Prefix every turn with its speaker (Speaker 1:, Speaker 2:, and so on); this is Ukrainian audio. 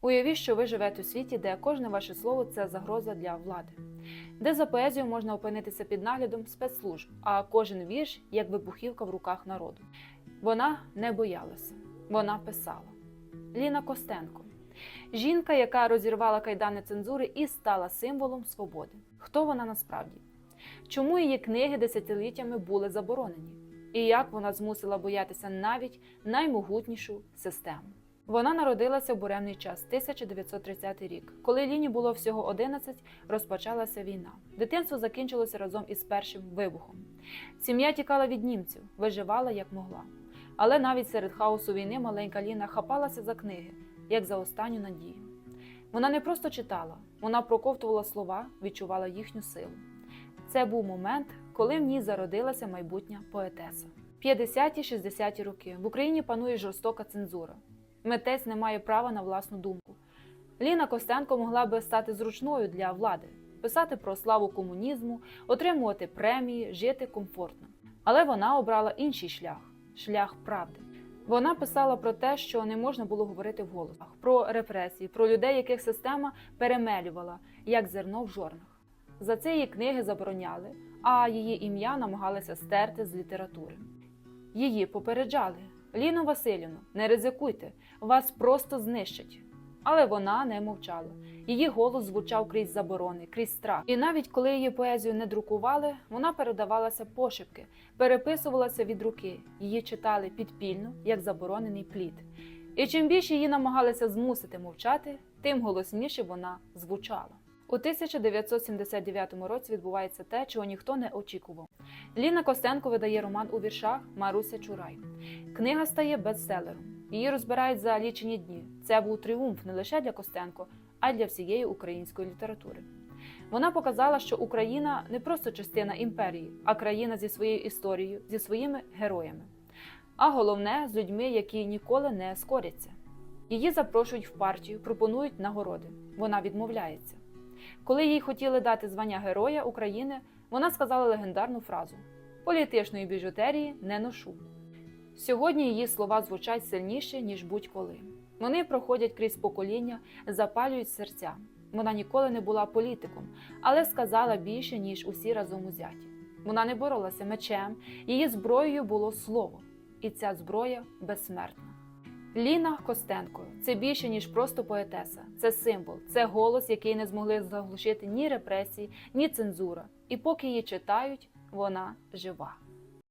Speaker 1: Уявіть, що ви живете у світі, де кожне ваше слово це загроза для влади, де за поезію можна опинитися під наглядом спецслужб, а кожен вірш як вибухівка в руках народу. Вона не боялася, вона писала. Ліна Костенко жінка, яка розірвала кайдани цензури і стала символом свободи. Хто вона насправді? Чому її книги десятиліттями були заборонені? І як вона змусила боятися навіть наймогутнішу систему? Вона народилася в буремний час, 1930 рік. Коли Ліні було всього 11, розпочалася війна. Дитинство закінчилося разом із першим вибухом. Сім'я тікала від німців, виживала як могла. Але навіть серед хаосу війни маленька Ліна хапалася за книги, як за останню надію. Вона не просто читала, вона проковтувала слова, відчувала їхню силу. Це був момент, коли в ній зародилася майбутня поетеса. 50-60-ті роки в Україні панує жорстока цензура. Митець не має права на власну думку. Ліна Костенко могла би стати зручною для влади, писати про славу комунізму, отримувати премії, жити комфортно. Але вона обрала інший шлях шлях правди. Вона писала про те, що не можна було говорити вголос, про репресії, про людей, яких система перемелювала, як зерно в жорнах. За це її книги забороняли, а її ім'я намагалися стерти з літератури. Її попереджали: Ліно Васильівно, не ризикуйте, вас просто знищать. Але вона не мовчала. Її голос звучав крізь заборони, крізь страх. І навіть коли її поезію не друкували, вона передавалася пошепки, переписувалася від руки. Її читали підпільно, як заборонений плід. І чим більше її намагалися змусити мовчати, тим голосніше вона звучала. У 1979 році відбувається те, чого ніхто не очікував. Ліна Костенко видає роман у віршах Маруся Чурай. Книга стає бестселером. Її розбирають за лічені дні. Це був тріумф не лише для Костенко, а й для всієї української літератури. Вона показала, що Україна не просто частина імперії, а країна зі своєю історією, зі своїми героями. А головне з людьми, які ніколи не скоряться. Її запрошують в партію, пропонують нагороди. Вона відмовляється. Коли їй хотіли дати звання Героя України, вона сказала легендарну фразу: політичної біжутерії не ношу. Сьогодні її слова звучать сильніше, ніж будь-коли. Вони проходять крізь покоління, запалюють серця. Вона ніколи не була політиком, але сказала більше, ніж усі разом узяті. Вона не боролася мечем, її зброєю було слово, і ця зброя безсмертна. Ліна Костенко це більше, ніж просто поетеса. Це символ, це голос, який не змогли заглушити ні репресії, ні цензура. І поки її читають, вона жива.